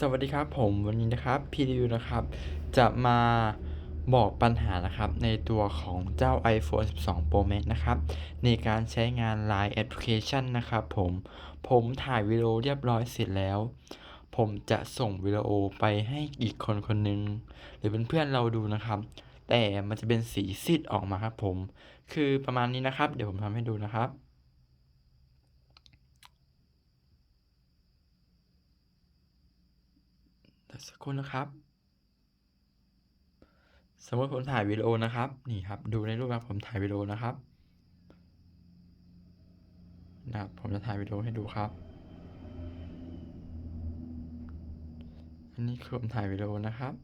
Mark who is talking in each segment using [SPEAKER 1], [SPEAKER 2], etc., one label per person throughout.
[SPEAKER 1] สวัสดีครับผมวันนี้นะครับพีรีวิวนะครับ จะมาบอกปัญหานะครับ ในตัวของเจ้า iPhone 12 Pro Max นะครับ ในการใช้งาน Line Application นะครับผมผมถ่ายวิดีโอเรียบร้อยเสร็จแล้ว ผมจะส่งวิดีโอไปให้อีกคนคนหนึ่งหรือเป็นเพื่อนเราดูนะครับ แต่มันจะเป็นสีซีดออกมาครับผม คือประมาณนี้นะครับ เดี๋ยวผมทำให้ดูนะครับ เดี๋ยวสักครู่นะครับ สมมติผมถ่ายวิดีโอนะครับ นี่ครับ ดูในรูปครับผมถ่ายวิดีโอนะครับนะครับ ผมจะถ่ายวิดีโอให้ดูครับ อันนี้คือผมถ่ายวิดีโอนะครับ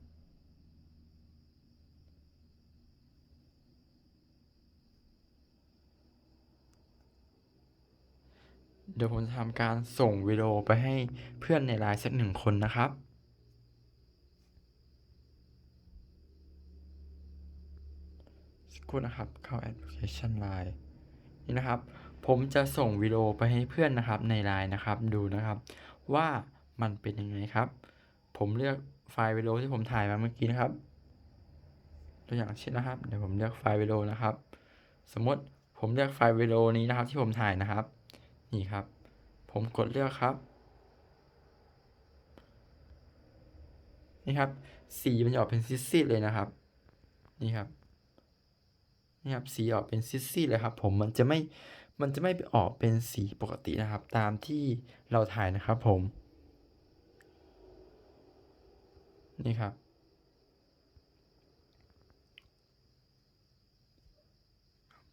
[SPEAKER 1] เดี๋ยวผมจะทำการส่งวิดีโอไปให้เพื่อนในไลน์สักหนึ่งคนนะครับ สัก ครู่นะครับ เข้าแอปพลิเคชัน Line นี่นะครับ ผมจะส่งวิดีโอไปให้เพื่อนนะครับใน Line นะครับ ดูนะครับ ว่ามันเป็นยังไงครับ ผมเลือกไฟล์วิดีโอที่ผมถ่ายมาเมื่อกี้นะครับ ตัวอย่างเช่นนะครับ เดี๋ยวผมเลือกไฟล์วิดีโอนะครับ สมมติผมเลือกไฟล์วิดีโอนี้นะครับ ที่ผมถ่ายนะครับ นี่ครับ ผมกดเลือกครับนี่ครับ สีมันจะออกเป็นซีดๆเลยนะครับ นี่ครับ นี่ครับสีออกเป็นซีดๆเลยครับผมมันจะไม่มันจะไม่ไปออกเป็นสีปกตินะครับ ตามที่เราถ่ายนะครับผมนี่ครับ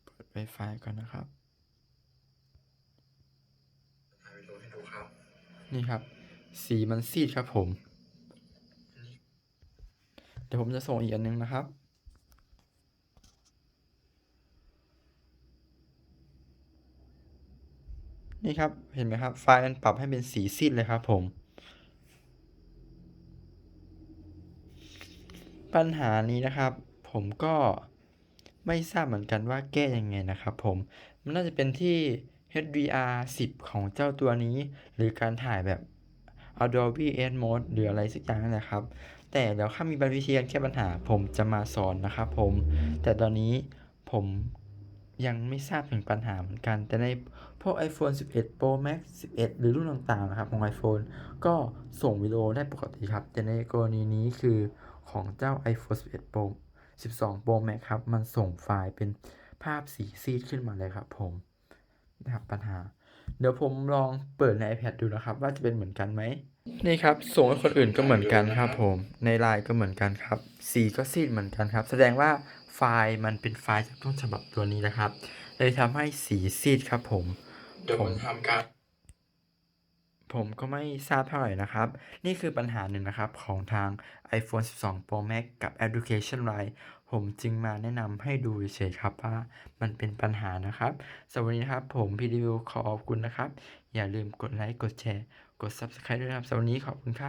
[SPEAKER 1] เปิด Wi-Fi ก่อนนะครับนี่ครับ สีมันซีดครับผม เดี๋ยวผมจะส่งอีกอันนึงนะครับ นี่ครับ เห็นไหมครับ ไฟล์มันปรับให้เป็นสีซีดเลยครับผม ปัญหานี้นะครับ ผมก็ไม่ทราบเหมือนกันว่าแก้ยังไงนะครับผม มันน่าจะเป็นที่ HDR 10 ของเจ้าตัวนี้ หรือการถ่ายแบบ Adobe Edmode หรืออะไรสักอย่างนั่นแหละครับ แต่เดี๋ยวถ้ามีวิธีการแก้ปัญหาผมจะมาสอนนะครับผม แต่ตอนนี้ผม ยังไม่ทราบถึงปัญหาเหมือนกัน แต่ในพวก iPhone 11 Pro Max 11 หรือรุ่นต่างๆนะครับของ iPhone ก็ส่งวิดีโอได้ปกติครับ แต่ในกรณีนี้คือของเจ้า iPhone 11 Pro 12 Pro Max ครับ มันส่งไฟล์เป็นภาพสีซีดขึ้นมาเลยครับผมนะครับปัญหา เดี๋ยวผมลองเปิดใน iPad ดูนะครับ ว่าจะเป็นเหมือนกันไหม นี่ครับ ส่งให้คนอื่นก็เหมือนกันครับผม ในไลน์ก็เหมือนกันครับ สีก็ซีดเหมือนกันครับ แสดงว่าไฟล์มันเป็นไฟล์จากต้นฉบับตัวนี้นะครับ เลยทำให้สีซีดครับผม เดี๋ยวผมทำการ ผมก็ไม่ทราบเท่าไหร่นะครับ นี่คือปัญหาหนึ่งนะครับของทาง iPhone 12 Pro Max กับ Education Line ผมจึงมาแนะนำให้ดูเฉยครับว่ามันเป็นปัญหานะครับสวัสดีครับผมพีดีวิวขอขอบคุณนะครับ อย่าลืมกดไลค์ กดแชร์ กด Subscribe ด้วยนะครับสวัสดีขอบคุณครับ